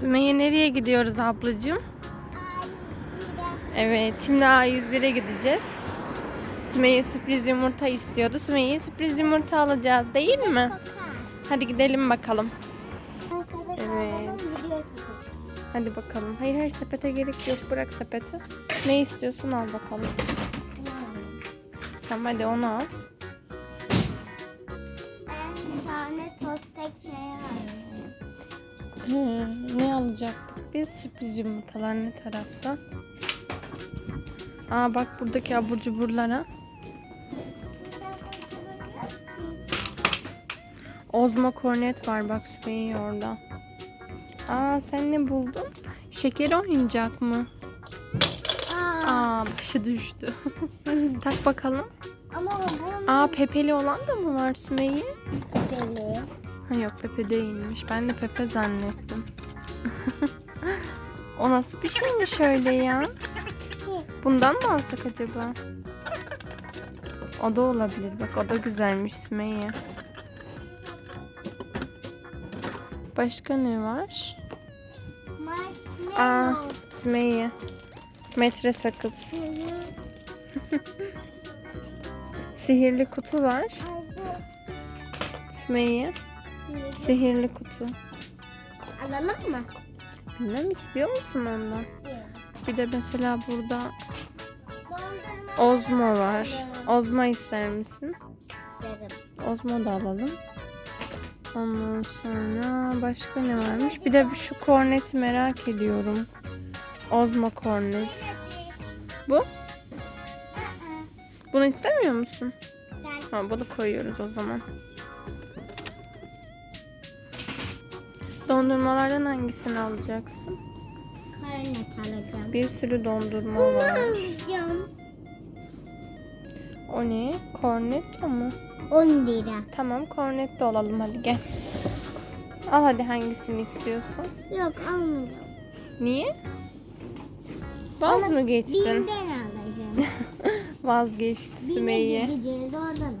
Sümeyye nereye gidiyoruz ablacığım? Evet şimdi A101'e gideceğiz. Sümeyye sürpriz yumurta istiyordu. Sümeyye'ye sürpriz yumurta alacağız değil mi? Hadi gidelim bakalım. Evet. Hadi bakalım. Hayır hayır sepete gerek yok. Bırak sepeti. Ne istiyorsun al bakalım. Tamam hadi onu al. Bir tane tost ekmeği var. Alacaktık biz? Sürpriz yumurtalar ne tarafta? Aa bak buradaki abur cuburlara. Ozma kornet var bak Sümeyye orada. Aa sen ne buldun? Şeker oyuncak mı? Aa, Aa başı düştü. tak bakalım. ama bunun Aa pepeli olan da mı var Sümeyye? deli. Ha yok Pepe değilmiş. Ben de Pepe zannettim. o nasıl bir şeymiş öyle ya? Bundan mı alsak acaba? O da olabilir. Bak o da güzelmiş Sümeyye. Başka ne var? Aa. Sümeyye. Metre sakız. Sihirli kutu var. Sümeyye. Sihirli kutu. Alalım mı? Bilmem istiyor musun ondan? Bir de mesela burada Dondurma Ozmo var. Ozma ister misin? İsterim. Ozma da alalım. Ondan sonra başka ne varmış? Bir de şu korneti merak ediyorum. Ozma kornet. Bu? Bunu istemiyor musun? Ha, bunu koyuyoruz o zaman. Dondurmalardan hangisini alacaksın? Karnet alacağım. Bir sürü dondurma Bunu var. alacağım. O ne? Cornetto mu? 10 lira. Tamam cornetto alalım hadi gel. Al hadi hangisini istiyorsan. Yok almayacağım. Niye? Vaz mı geçtin? Binden alacağım. Vazgeçti Bine Sümeyye. gideceğiz oradan alacağım.